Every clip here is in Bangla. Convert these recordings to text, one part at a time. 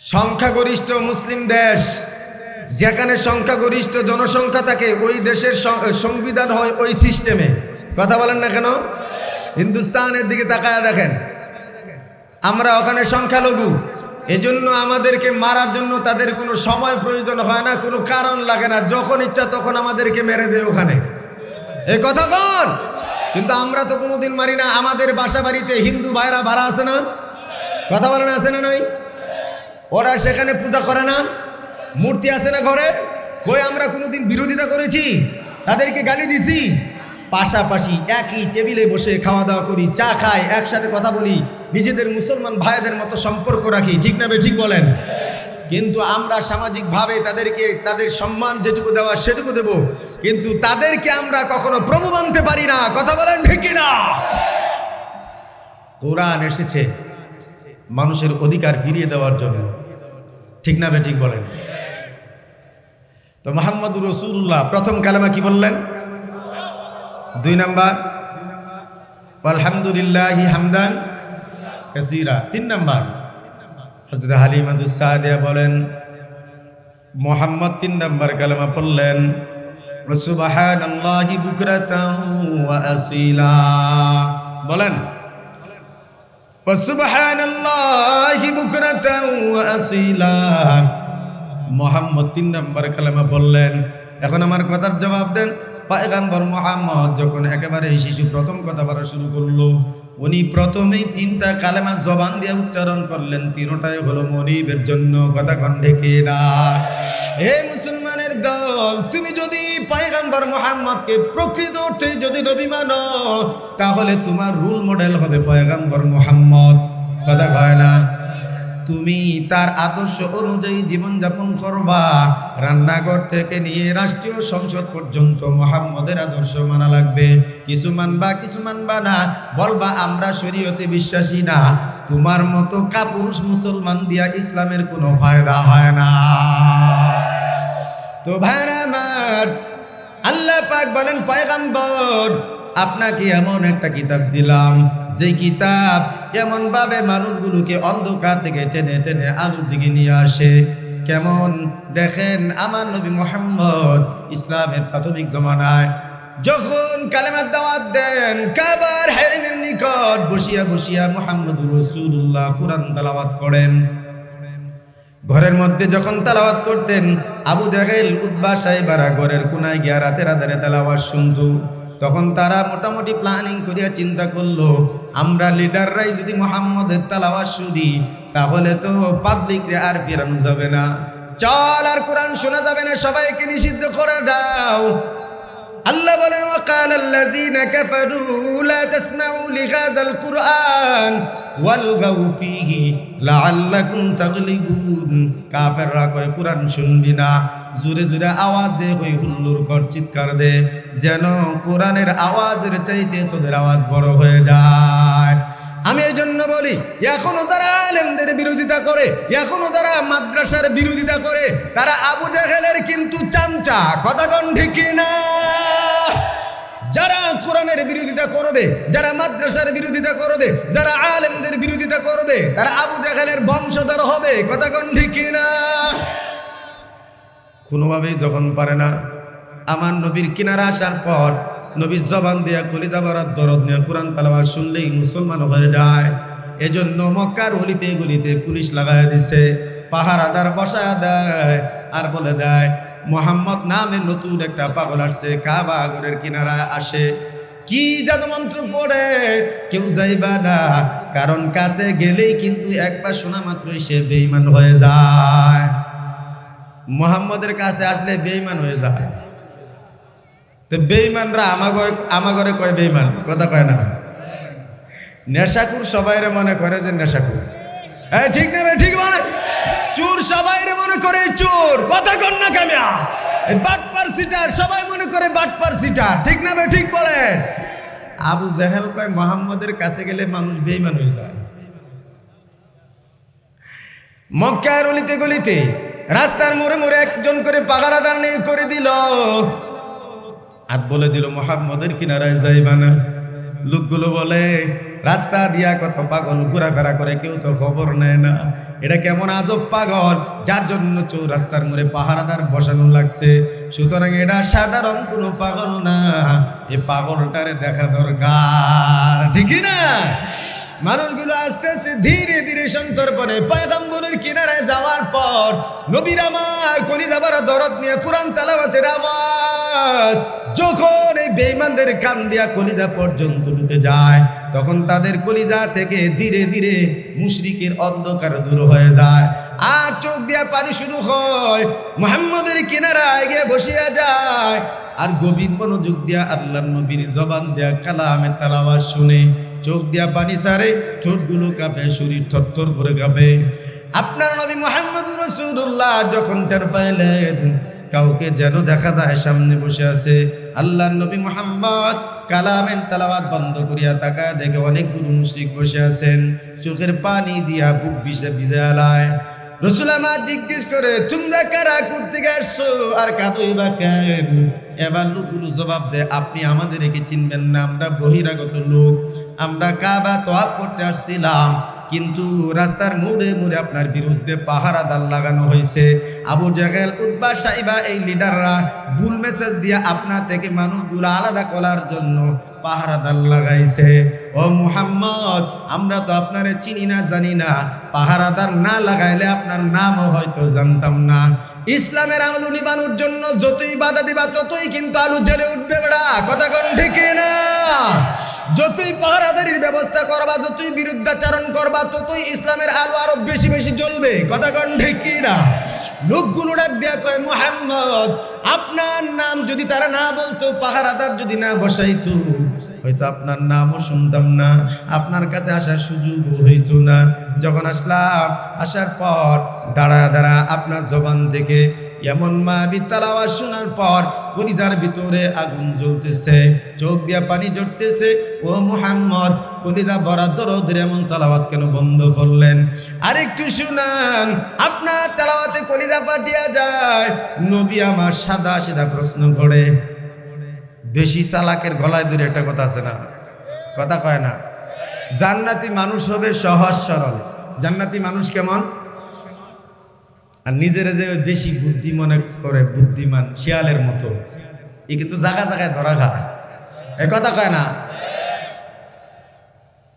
সংখ্যাগরিষ্ঠ মুসলিম দেশ, যেখানে সংখ্যাগরিষ্ঠ জনসংখ্যা থাকে, ওই দেশের সংবিধান হয় ওই সিস্টেমে কথা বলেন না কেন? হিন্দুস্তানের দিকে তাকায় দেখেন। আমরা ওখানে সংখ্যালঘু। এজন্য আমাদেরকে মারার জন্য তাদের কোনো সময় প্রয়োজন হয় না, কোনো কারণ লাগে না। যখন ইচ্ছা তখন আমাদেরকে মেরে দেয় ওখানে। এই কথা কন? কিন্তু আমরা তো কোনোদিন মারি না। আমাদের বাসা বাড়িতে হিন্দু ভাইরা ভাড়া আছে না? কথা বলেন, আছে না নাই? ওরা সেখানে পূজা করে না। মূর্তি আছে না ঘরে? কই আমরা কোনোদিন বিরোধিতা করেছি? তাদেরকে গালি দিছি? পাশাপাশি একই টেবিলে বসে খাওয়া দাওয়া করি, চা খাই, একসাথে কথা বলি, নিজেদের মুসলমান ভাইদের মতো সম্পর্ক রাখি, ঠিক না ঠিক বলেন? কিন্তু আমরা সামাজিকভাবে তাদেরকে, তাদের সম্মান যেটুকু দেওয়া সেটুকু দেব, কিন্তু তাদেরকে আমরা কখনো প্রভু মানতে পারি না, কথা বলেন ঠিক না কোরআন এসেছে। মানুষের অধিকার ফিরিয়ে দেওয়ার জন্য। ঠিক না ঠিক বলেন। তো মোহাম্মদুর রসুল্লাহ প্রথম কালেমা কি বললেন? দুই নাম্বার। আলহামদুলিল্লাহ হামদান তিন নাম্বার। হজরত হালিমাদুস সাদিয়া বলেন, মোহাম্মদ তিন নাম্বার কালেমা পড়লেন বলেন সুবহানাল্লাহি বুকরাতাও ওয়া আসীলা মোহাম্মদ তিন নম্বর কালেমা বললেন, এখন আমার কথার জবাব দেন। পায়গাম্বর মোহাম্মদ যখন একেবারে শিশু প্রথম কথা বলা শুরু করল, উনি প্রথমেই তিনটা কালেমা জবান দিয়ে উচ্চারণ করলেন, তিনটাই হলো মরিবের জন্য কথা কণ্ঠে কেরা হে মুসলমানের দল। তুমি যদি পায়গাম্বর মোহাম্মদকে প্রকৃত অর্থে যদি নবী মানো, তাহলে তোমার রোল মডেল হবে পয়গাম্বর মোহাম্মদ। কথা কয় না? তুমি তার আদর্শ অনুযায়ী জীবনযাপন করবা। রান্নাঘর থেকে নিয়ে রাষ্ট্রীয় সংসদ পর্যন্ত মোহাম্মদের আদর্শ মানা লাগবে। কিছু মানবা কিছু মানবা না। বলবা, আমরা শরীয়তে বিশ্বাসী না। তোমার মতো কাপুরুষ মুসলমান দিয়া ইসলামের কোনো ফায়দা হয় না। তো ভাইরা আমার। আল্লাহ পাক বলেন, পয়গাম্বর, আপনাকে এমন একটা কিতাব দিলাম। যে কিতাব এমন ভাবে মানুষগুলোকে অন্ধকার থেকে টেনে টেনে আলোর দিকে নিয়ে আসে। কেমন? দেখেন, আমার নবী মোহাম্মদ ইসলামের প্রাথমিক জমানায় যখন কালেমার দাওয়াত দেন, কাবার হারিমের নিকট বসিয়া বসিয়া মোহাম্মদ রসুল্লাহ কোরআন তালাওয়াত করেন। ঘরের মধ্যে যখন তালাওয়াত করতেন আবু জাহেল উদ্বা সাহেবারা ঘরের কোনায় গিয়া রাতের আধারে তালাওয়াত শুনতো তখন তারা মোটামুটি প্ল্যানিং করিয়া চিন্তা করলো আমরা লিডাররাই যদি মোহাম্মদের তালাওয়াত শুনি তাহলে তো পাবলিক রে আর ফেরানো যাবে না চল আর কোরআন শোনা যাবে না সবাইকে নিষিদ্ধ করে দাও আল্লাহ বলেন وقال الذين كفروا لا تسمعوا لهذا القرآن والغوا فيه لعلكم تغلبون কাফেররা কয় কোরআন শুনবি না জোরে জোরে আওয়াজ দে হই হুল্লুর কর চিৎকার দে যেন কোরআনের আওয়াজের চাইতে তোদের আওয়াজ বড় হয়ে যায় আমি এই জন্য বলি এখনো যারা আলেমদের বিরোধিতা করে এখনো যারা মাদ্রাসার বিরোধিতা করে তারা আবু জাহেলের কিন্তু চামচা কথা কন ঠিক না যারা কোরআনের বিরোধিতা করবে, যারা মাদ্রাসার বিরোধিতা করবে, যারা আলেমদের বিরোধিতা করবে, তারা আবু জাহেলের বংশধর হবে। কথা কন ঠিক না কোনোভাবেই যখন পারে না, আমার নবীর কিনারা আসার পর নবীর জবান দিয়া কলিদা বরার দরদ নিয়ে কোরআন তালাওয়াত শুনলেই মুসলমান হয়ে যায়। এজন্য মক্কার অলিতে গলিতে পুলিশ লাগায় দিছে, পাহারাদার বসায় দেয় আর বলে দেয় মোহাম্মদ নামে নতুন একটা পাগল আসছে, কাবা আগরের কিনারায় আসে। কি জাদু মন্ত্র পড়ে, কেউ যাইবা না। কারণ কাছে গেলেই কিন্তু একবার শোনা মাত্রই সে বেইমান হয়ে যায়। মোহাম্মদের কাছে আসলে বেইমান হয়ে যায়। তো বেইমানরা আমাগর আমাগরে কয় বেইমান কথা কয় না? নেশাকুর সবাইরে মনে করে যে নেশাকুর হ্যাঁ ঠিক না ভাই, ঠিক মানে চোর সবাইরে মনে করে চোর। কথা কন না কামিয়া বাটপার সিটার সবাই মনে করে বাটপার সিটার। ঠিক না ভাই ঠিক বলেন আবু জাহেল কয় মোহাম্মদের কাছে গেলে মানুষ বেইমান হয়ে যায়। মক্কার অলিতে গলিতে রাস্তার মোড়ে মোড়ে একজন করে পাহারাদার নিয়ে করে দিল। আর বলে দিল মোহাম্মদের কিনারায় যাইবা না। লোকগুলো বলে রাস্তা দিয়া কত পাগল, ঘোরাফেরা করে কেউ তো খবর নেয় না। এটা কেমন আজব পাগল? যার জন্য চৌ রাস্তার মোড়ে পাহারাদার বসানো লাগছে। সুতরাং এটা সাধারণ কোনো পাগল না। এ পাগলটারে দেখা দরকার। ঠিকই না? মানুষগুলো আস্তে আস্তে ধীরে ধীরে সন্তর্পণে পয়গম্বরের কিনারায় যাওয়ার পর নবীর আমার কলিজাবার দরদ নিয়ে কোরআন তালাবাতের আওয়াজ যখন এই বেঈমানদের কান দিয়া কলিজা পর্যন্ত ঢুকে যায়, তখন তাদের কলিজা থেকে ধীরে ধীরে মুশরিকের অন্ধকার দূর হয়ে যায়। আর চোখ দিয়া পানি শুরু হয়, মোহাম্মদের কিনারায় গিয়ে বসিয়া যায়। আর গভীর মনোযোগ দিয়া আল্লাহ নবীর জবান দিয়া কালামের তালাওয়াজ শুনে চোখ দিয়া পানি সারে, ঠোঁটগুলো কাঁপে, শরীর থরথর করে কাঁপে। আপনার নবী মোহাম্মদ রসুল্লাহ যখন টের পাইলেন, কাউকে যেন দেখা যায় সামনে বসে আছে, আল্লাহর নবী মোহাম্মদ কালামের তালাবাদ বন্ধ করিয়া তাকায় দেখে অনেকগুলো মুশরিক বসে আছেন, চোখের পানি দিয়া বুক ভিজে ভিজে আলায়। রসুল আমার জিজ্ঞেস করে, তোমরা কারা? করতে আসছো? আর বা কেন? এবার লোকগুলো জবাব দেয়, আপনি আমাদের একে চিনবেন না, আমরা বহিরাগত লোক। আমরা কাবা তোয়াব করতে আসছিলাম, কিন্তু রাস্তার মোড়ে মোড়ে আপনার বিরুদ্ধে পাহারাদার লাগানো হয়েছে। আবু জাহেল উদ্বা সাইবা এই লিডাররা ভুল মেসেজ দিয়ে আপনার থেকে মানুষগুলো আলাদা করার জন্য পাহারাদার লাগাইছে। ও মুহাম্মদ, আমরা তো আপনারে চিনি না, জানি না। পাহারাদার না লাগাইলে আপনার নামও হয়তো জানতাম না। ইসলামের আলু নিবানোর জন্য যতই বাধা দিবা, ততই কিন্তু আলু জ্বলে উঠবে বেড়া। কথা কোন ঠিক না যতই পাহারাদারির ব্যবস্থা করবা, যতই বিরুদ্ধাচারণ করবা, ততই ইসলামের আলো আরও বেশি বেশি জ্বলবে। কথা কন ঠিক না? লোকগুলো কয়, মোহাম্মদ, আপনার নাম যদি তারা না বলতো, পাহারাদার যদি না বসাইতো, হয়তো আপনার নামও শুনতাম না, আপনার কাছে আসার সুযোগ হইতো না। যখন আসলাম, আসার পর দাঁড়া দাঁড়া আপনার জবান থেকে এমন মা বিদ্যালয় শোনার পর কলিজার ভিতরে আগুন জ্বলতেছে, চোখ দিয়া পানি ঝরতেছে। ও মুহাম্মদ, কলিজা বরা দরদের এমন তালাওয়াত কেন বন্ধ করলেন? আরেকটু শুনান, আপনার তালাওয়াতে কলিজা পাঠিয়া যায়, নবী আমার সাদা সিধা প্রশ্ন করে, বেশি চালাকের গলায় দূরে একটা কথা আছে না? কথা কয় না। জান্নাতি মানুষ হবে সহজ সরল। জান্নাতি মানুষ কেমন? আর নিজেরা যে বেশি বুদ্ধি মনে করে, বুদ্ধিমান, শিয়ালের মতো, এ কিন্তু জায়গা জায়গায় ধরা খায়। এ কথা কয় না?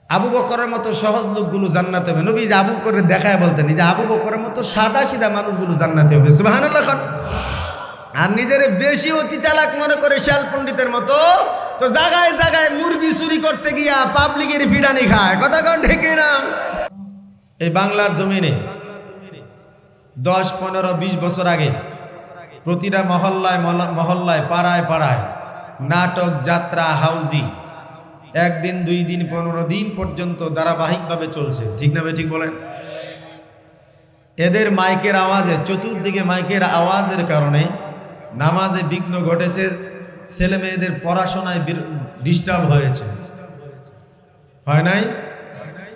আবু বকরের মতো সহজ লোকগুলো জান্নাতে হবে। নবী যে আবু করে দেখায় বলতেন যে আবু বকরের মতো সাদা সিধা মানুষগুলো জান্নাতে হবে। খান আর নিজের বেশি অতি চালাক মনে করে শিয়াল পণ্ডিতের মতো, তো জায়গায় জায়গায় মুরগি চুরি করতে গিয়া পাবলিকের ফিডানি খায়। কথা কন ঢেকে না এই বাংলার জমিনে দশ, পনেরো, বিশ বছর আগে প্রতিটা মহল্লায়, মহল্লা- মহল্লায়, পাড়ায় পাড়ায় নাটক, যাত্রা, হাউজি একদিন, দুই দিন, পনেরো দিন পর্যন্ত ধারাবাহিকভাবে চলছে। ঠিক না ঠিক বলেন? এদের মাইকের আওয়াজে, চতুর্দিকে মাইকের আওয়াজের কারণে নামাজে বিঘ্ন ঘটেছে, ছেলে মেয়েদের পড়াশোনায় ডিস্টার্ব হয়েছে। হয় নাই?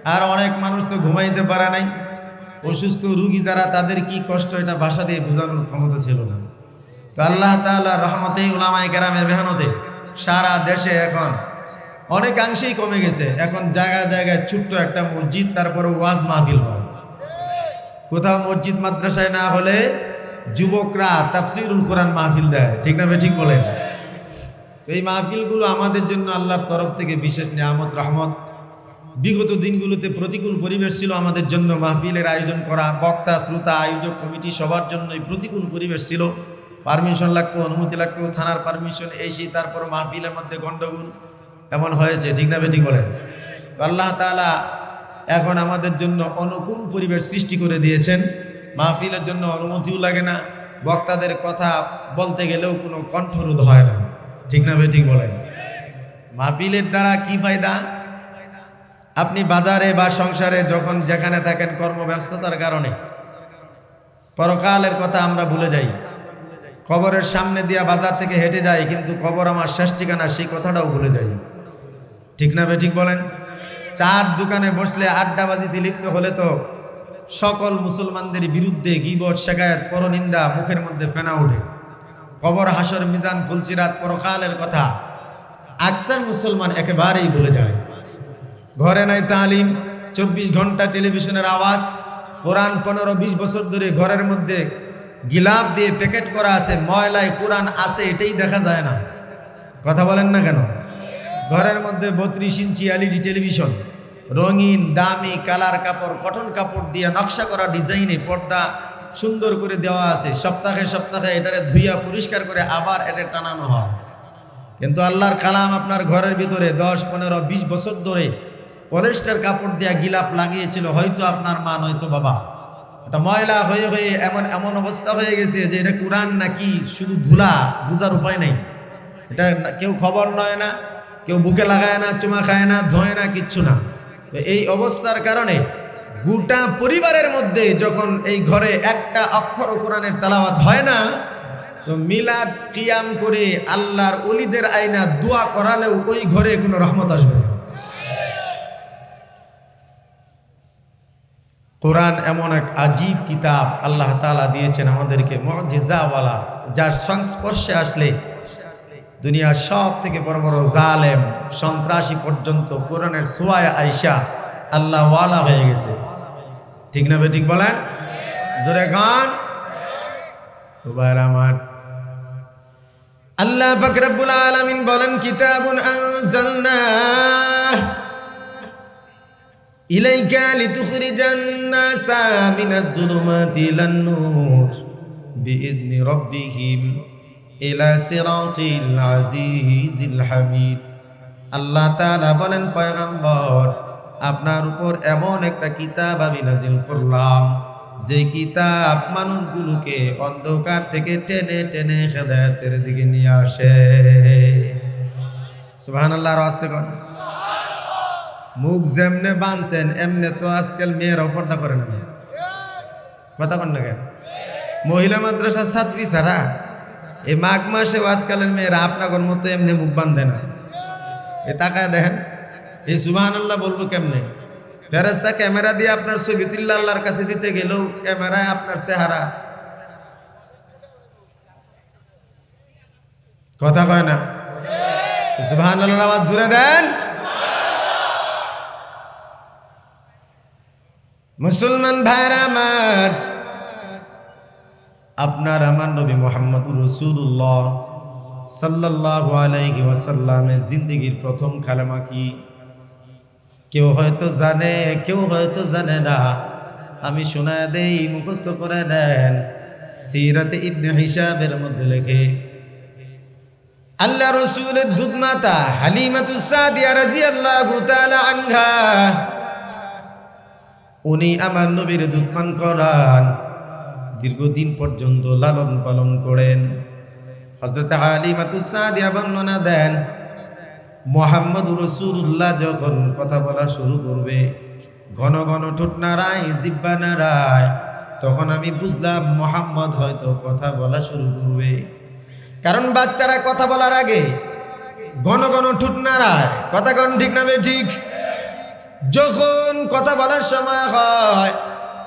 আর অনেক মানুষ তো ঘুমাইতে পারে নাই। অসুস্থ রুগী যারা, তাদের কি কষ্ট এটা ভাষা দিয়ে বোঝানোর ক্ষমতা ছিল না। তো আল্লাহ তাআলা রহমতে উলামায়ে কেরামের মেহনতে সারা দেশে এখন অনেকাংশেই কমে গেছে। এখন জায়গায় জায়গায় ছোট্ট একটা মসজিদ, তারপরে ওয়াজ মাহফিল হয়। কোথাও মসজিদ, মাদ্রাসায় না হলে যুবকরা তাফসিরুল কোরআন মাহফিল দেয়। ঠিক না ঠিক বলেন? তো এই মাহফিলগুলো আমাদের জন্য আল্লাহর তরফ থেকে বিশেষ নিয়ামত, রহমত। বিগত দিনগুলোতে প্রতিকূল পরিবেশ ছিল আমাদের জন্য মাহফিলের আয়োজন করা, বক্তা, শ্রোতা, আয়োজক কমিটি সবার জন্যই প্রতিকূল পরিবেশ ছিল। পারমিশন লাগতো, অনুমতি লাগতো, থানার পারমিশন, এই সেই, তারপর মাহফিলের মধ্যে গণ্ডগোল এমন হয়েছে, ঠিক না বেঠিক বলেন? আল্লাহ তাআলা এখন আমাদের জন্য অনুকূল পরিবেশ সৃষ্টি করে দিয়েছেন। মাহফিলের জন্য অনুমতিও লাগে না, বক্তাদের কথা বলতে গেলেও কোনো কণ্ঠরোধ হয় না, ঠিক না বেঠিক বলেন? মাহফিলের দ্বারা কি ফায়দা? আপনি বাজারে বা সংসারে যখন যেখানে থাকেন কর্মব্যস্ততার কারণে, পরকালের কথা আমরা ভুলে যাই। কবরের সামনে দিয়া বাজার থেকে হেঁটে যাই, কিন্তু কবর আমার শেষ ঠিকানা, সেই কথাটাও ভুলে যাই। ঠিক না ঠিক বলেন? চার দোকানে বসলে আড্ডাবাজিতে লিপ্ত হলে তো সকল মুসলমানদের বিরুদ্ধে গিবট শেখায়ত, পরনিন্দা মুখের মধ্যে ফেনা ওঠে। কবর, হাসর, মিজান, ফুলচিরাত, পরকালের কথা, আকসার মুসলমান একেবারেই ভুলে যায়। ঘরে নাই তালিম, চব্বিশ ঘণ্টা টেলিভিশনের আওয়াজ, কোরআন পনেরো বিশ বছর ধরে ঘরের মধ্যে গিলাপ দিয়ে প্যাকেট করা আছে, ময়লায় কোরআন আছে, এটাই দেখা যায় না। কথা বলেন না কেন? ঘরের মধ্যে বত্রিশ ইঞ্চি এলইডি টেলিভিশন, রঙিন, দামি, কালার কাপড়, কটন কাপড় দিয়ে নকশা করা ডিজাইনে পর্দা সুন্দর করে দেওয়া আছে, সপ্তাহে সপ্তাহে এটারে ধুইয়া পরিষ্কার করে আবার এটা টানানো হয়। কিন্তু আল্লাহর কালাম আপনার ঘরের ভিতরে দশ, পনেরো, বিশ বছর ধরে পলিস্টার কাপড় দিয়া গিলাপ লাগিয়েছিল, হয়তো আপনার মা, নয়তো বাবা। এটা ময়লা হয়ে হয়ে এমন এমন অবস্থা হয়ে গেছে যে এটা কোরআন নাকি শুধু ধুলা, বুঝার উপায় নেই। এটা কেউ খবর নয় না, কেউ বুকে লাগায় না, চুমা খায় না, ধোয় না, কিচ্ছু না। তো এই অবস্থার কারণে গোটা পরিবারের মধ্যে যখন এই ঘরে একটা অক্ষর কোরআনের তালাওয়াত হয় না, তো মিলাদ কিয়াম করে আল্লাহর অলিদের আইনা দোয়া করালেও ওই ঘরে কোনো রহমত আসবে না। কোরআন এমন এক আজীব কিতাব আল্লাহ তালা দিয়েছেন আমাদেরকে, মজিজাওয়ালা, যার সংস্পর্শে আসলে দুনিয়ার সব থেকে বড় বড় জালেম, সন্ত্রাসী পর্যন্ত কোরআনের সোয়ায় আইসা আল্লাহ ওয়ালা হয়ে গেছে। ঠিক না ঠিক বলেন? জোরে গান। আমার, আল্লাহ পাক রব্বুল আলামিন বলেন, কিতাবুন ইলাইকা লিতুখরিজান নাসা মিনাজ যুলুমাতি ইলান নূর বিইذনি রাব্বিহিম ইলা সিরাতিল আজিজিল হামিদ। আল্লাহ তাআলা বলেন, পয়গম্বর, আপনার উপর এমন একটা কিতাব আমি নাজিল করলাম, যে কিতাব মানুষগুলোকে অন্ধকার থেকে টেনে টেনে হেদায়েতের দিকে নিয়ে আসে। সুবহানাল্লাহর আস্তে কোন মুখ যেমনে বানছেন, এমনে তো আজকাল মেয়েরা পর্দা করে না কথা কন না কেন? মহিলা মাদ্রাসার ছাত্রী ছাড়া এই মাঘ মাসে আজকালের মেয়েরা আপনার মতো এমনি মুখ বান্ধে না। এ তাকায় দেখেন এই সুবাহান আল্লাহ বলব কেমনে? ফেরেস্তা ক্যামেরা দিয়ে আপনার ছবি তুল্লা আল্লাহর কাছে দিতে গেলেও ক্যামেরায় আপনার চেহারা। কথা কয় না? সুবাহান আল্লাহ আওয়াজ জুড়ে দেন। মুসলমান ভাইরা আমার, আপনার আমার নবী মোহাম্মদ রসুল্লাহ সাল্লাল্লাহু আলাইহি ওয়াসাল্লামের জিন্দগির প্রথম কালেমা কি? কেউ হয়তো জানে, কেউ হয়তো জানে না। আমি শোনা দেই, মুখস্থ করে নেন। সিরাতে ইবনে হিসাবের মধ্যে লেখে, আল্লাহ রসুলের দুধ মাতা হালিমাতু সাদিয়া রাদিয়াল্লাহু তাআলা আনহা উনি আমার নবীর দুধ পান করান। দীর্ঘদিন পর্যন্ত লালন পালন করেন। হজরত হালিমাতু সাদিয়া বর্ণনা দেন মোহাম্মদ রসুল্লাহ যখন কথা বলা শুরু করবে, ঘন ঘন ঠোঁট নাড়ায় জিব্বা নাড়ায়, তখন আমি বুঝলাম মোহাম্মদ হয়তো কথা বলা শুরু করবে। কারণ বাচ্চারা কথা বলার আগে ঘন ঘন ঠোঁট নাড়ায়। কথা কন ঠিক নামে ঠিক? যখন কথা বলার সময় হয়,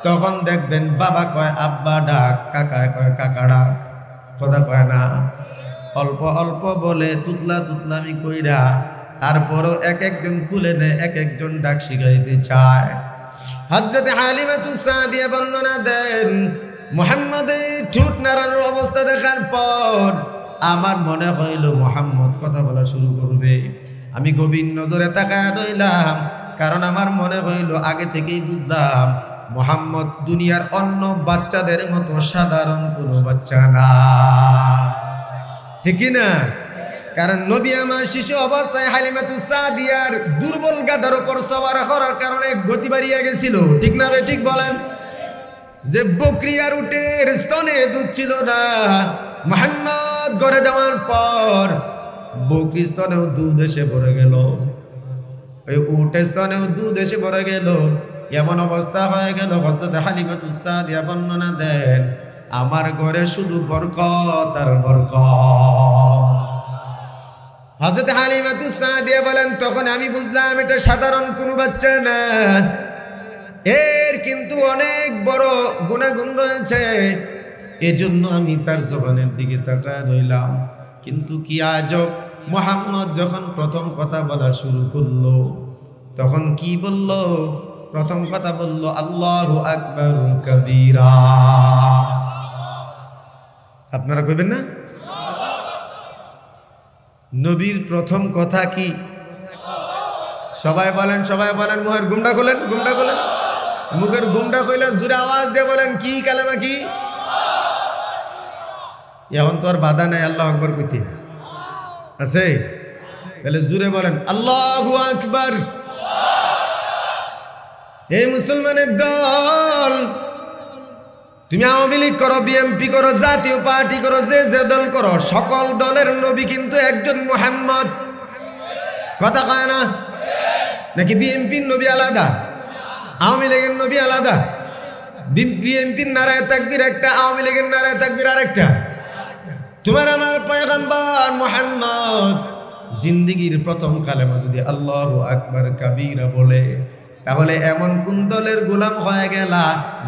তখন দেখবেন বাবা কয়, আব্বা ডাক, কাকা কয়, কাকা ডাক। কথা কয় না। অল্প অল্প বলে, তুতলা তুতলামি কইরা তারপরও এক একজন খুলে নেয় এক একজন ডাক শিখাইতে চায়। হজরত হালিমাতু সাদিয়া বর্ণনা দেন মোহাম্মদের ঠুট নাড়ানোর অবস্থা দেখার পর আমার মনে হইল মোহাম্মদ কথা বলা শুরু করবে। আমি গভীর নজরে তাকায় রইলাম কারণ আমার মনে হইল আগে থেকেই বুঝলাম, মোহাম্মদ দুনিয়ার অন্য বাচ্চাদের মতো সাধারণ কোনো বাচ্চা না। ঠিকই না কারণ নবী আমার শিশু অবস্থায় হালিমাতু সাদিয়ার দুর্বল গাদার উপর সবার করার কারণে গতি বাড়িয়ে গেছিল। ঠিক না ঠিক বলেন? যে বকরিয়ার উটের স্তনে দুধ ছিল না, মোহাম্মদ গড়ে যাওয়ার পর বকরি স্তনেও দুধ এসে পড়ে গেল। ওই উটের স্তনেও দুধ এসে পড়ে গেল। এমন অবস্থা হয়ে গেল হজরত হালিমাতু সাদিয়া বর্ণনা দেন, আমার ঘরে শুধু বরকত আর বরকত। হজরত হালিমাতু সাদিয়া বলেন, তখন আমি বুঝলাম এটা সাধারণ কোনো বাচ্চা না। এর কিন্তু অনেক বড় গুণাগুণ রয়েছে। এজন্য আমি তার জবানের দিকে তাকায় রইলাম। কিন্তু কি আজব মোহাম্মদ যখন প্রথম কথা বলা শুরু করল, তখন কি বলল? প্রথম কথা বলল, আল্লাহু আকবর কবিরা। আপনারা কইবেন না? নবীর প্রথম কথা কি? সবাই বলেন সবাই বলেন, মুখের গুমটা খোলেন গুমটা খোলেন। মুখের গুমটা কইলে জুড়ে আওয়াজ দিয়ে বলেন, কি কালেমা কি? এখন তো আর বাধা নাই, আল্লাহ আকবর কইতে। আছে? তাহলে জুড়ে বলেন, আল্লাহ আকবর। এই মুসলমানের দল, তুমি আওয়ামী লীগ করো বিএমপি করো, জাতীয় পার্টি করো, যে যে দল করো, সকল দলের নবী কিন্তু একজন মোহাম্মদ। কথা কয় না? নাকি বিএনপির নবী আলাদা? আওয়ামী লীগের নবী আলাদা? বিএনপির নারায় তাকবির একটা, আওয়ামী লীগের নারায় তাকবির আরেকটা। তোমার আমার পয়গম্বর মোহাম্মদ, জিন্দিগির প্রথম কালেমা যদি আল্লাহ আকবার কাবিরা বলে, তাহলে এমন কোন দলের গোলাম হয়ে গেলা?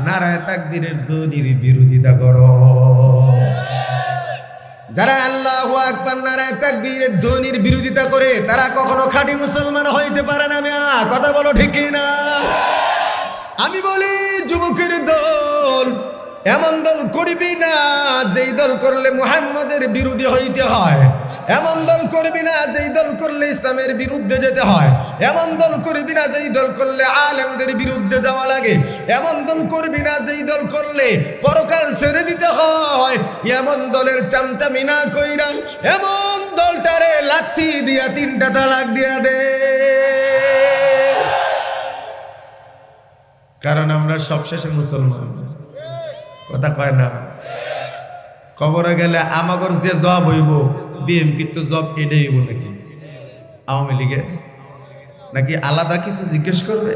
নারায় তাকবীরের ধ্বনির বিরোধিতা করো। যারা আল্লাহ আকবার নারায় তাকবীরের ধ্বনির বিরোধিতা করে, তারা কখনো খাঁটি মুসলমান হইতে পারে না মিয়া। কথা বলো ঠিক না আমি বলি, যুবকের দল এমন দল করবি না, যেই দল করলে মুহাম্মদের বিরোধী হইতে হয়। এমন দল করবি না, যেই দল করলে ইসলামের বিরুদ্ধে যেতে হয়। এমন দল করবি না, যেই দল করলে আলেমদের বিরুদ্ধে যাওয়া লাগে। এমন দল করবি না, যেই দল করলে পরকাল ছেড়ে দিতে হয়। এমন দলের চামচামি না কইরা, এমন দলটারে লাথি দিয়া তিনটা তালাক দিয়া দে। কারণ আমরা সবশেষে মুসলমান। কথা কয় না? কবরে গেলে আমাগর যে জব হইব বিএনপির তো জব এটাই হইব নাকি? আওয়ামী লীগের? নাকি আলাদা কিছু জিজ্ঞেস করবে?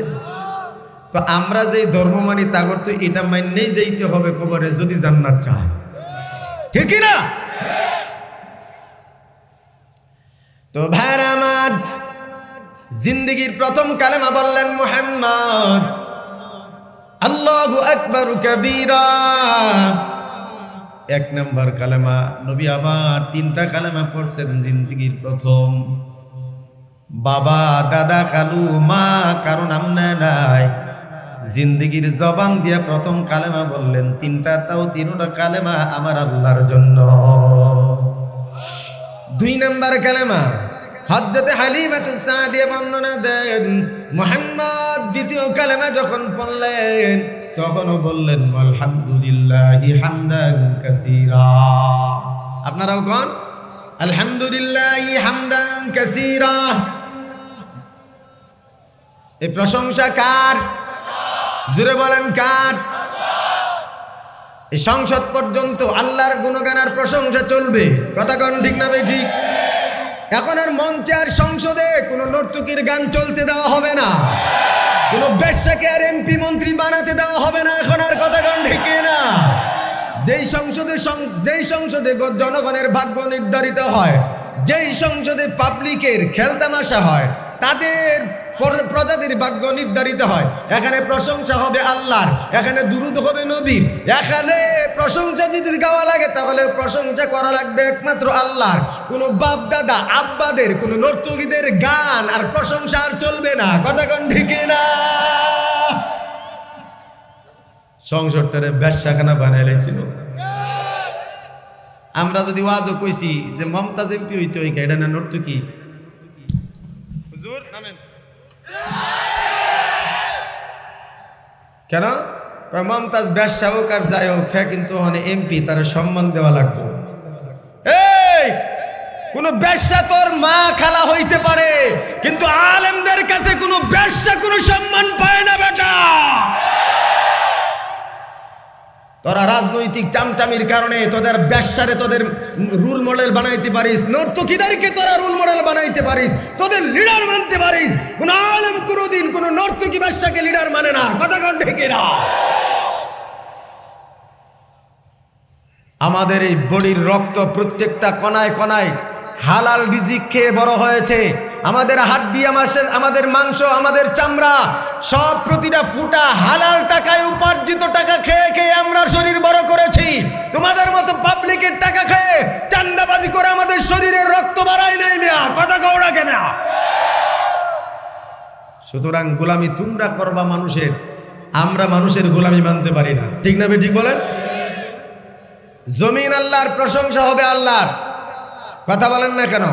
তো আমরা যে ধর্ম মানি তাগর তো এটা মানলেই যাইতে হবে কবরে যদি জান্নাত চায়। ঠিক না? তো ভাইর আমার জিন্দগির প্রথম কালেমা বললেন মোহাম্মদ। আল্লাহু আকবার কবিরা। এক নম্বর কালেমা, নবী আমার তিনটা কালেমা পড়ছেন জিন্দগির প্রথম। বাবা, দাদা, খালু, মা কারণ আমনা নাই। জিন্দগির জবান দিয়ে প্রথম কালেমা বললেন, তিনটা তাও তিনটা কালেমা আমার আল্লাহর জন্য। দুই নম্বর কালেমা হজরতে হালিমাতু সাদিয়া বর্ণনা দেন, মুহাম্মদ দ্বিতীয় কালেমা যখন পড়লেন, তখনও বললেন, আলহামদুলিল্লাহি হামদান কাসীরা। আপনারাও কোন, আলহামদুলিল্লাহি হামদান কাসীরা। এই প্রশংসা কার? জুড়ে বলেন কার? এই সংসদ পর্যন্ত আল্লাহর গুণগানার প্রশংসা চলবে। কথা কন ঠিক না ঠিক? এখন আর মঞ্চে আর সংসদে কোনো নর্তকীর গান চলতে দেওয়া হবে না। কোনো বেশ্যাকে আর এমপি মন্ত্রী বানাতে দেওয়া হবে না, এখন আর কথা গান ঠিক না যেই সংসদে যেই সংসদে জনগণের ভাগ্য নির্ধারিত হয়, যেই সংসদে পাবলিকের খেলতামাশা হয়, তাদের প্রজাতির ভাগ্য নির্ধারিত হয়। এখানে প্রশংসা হবে আল্লাহর, এখানে দুরুদ হবে নবীর, এখানে প্রশংসা যদি গাওয়া লাগে তাহলে প্রশংসা করা লাগবে একমাত্র আল্লাহর। কোনো বাপ দাদা, আব্বাদের, কোনো নর্তকীদের গান আর প্রশংসা আর চলবে না। কথা কন ঠিক না সংসদটারে ব্যবসাখানা বানাইছিল আমরা যদি ওয়াজও কইছি যে মমতাজ এমপি হইতে হইকা, এটা না নর্তকী? হুজুর কেন? মমতাজ ব্যবসা হোক আর যাই হোক হ্যাঁ কিন্তু ওখানে এমপি তারা সম্মান দেওয়া লাগবে। এই, কোন ব্যবসা তোর মা খালা হইতে পারে, কিন্তু আলেমদের কাছে কোনো ব্যবসা কোনো সম্মান পায় না, বেটা। তোরা রাজনৈতিক চামচামির কারণে তোদের ব্যবসারে তোদের রুল মডেল বানাইতে পারিস, নর্তকীদেরকে তোরা রুল মডেল বানাইতে পারিস, তোদের লিডার মানতে পারিস। কোন আলম কোনোদিন কোন নর্তকী ব্যবসাকে লিডার মানে না। কথা কন ঢেকে না আমাদের এই বডির রক্ত প্রত্যেকটা কণায় কণায় হালাল রিজিক খেয়ে বড় হয়েছে। আমাদের হাড্ডি আমাদের আমাদের মাংস, আমাদের চামড়া, সব প্রতিটা ফুটা হালাল টাকায় উপার্জিত টাকা খেয়ে খেয়ে আমরা শরীর বড় করেছি। তোমাদের মতো পাবলিকের টাকা খেয়ে চান্দাবাজি করে আমাদের শরীরের রক্ত বাড়ায় নাই মিয়া। কথা কওড়া কেন? সুতরাং গোলামি তোমরা করবা মানুষের, আমরা মানুষের গোলামি মানতে পারি না। ঠিক না ঠিক বলেন? জমিন আল্লাহর প্রশংসা হবে আল্লাহর। কথা বলেন না কেন?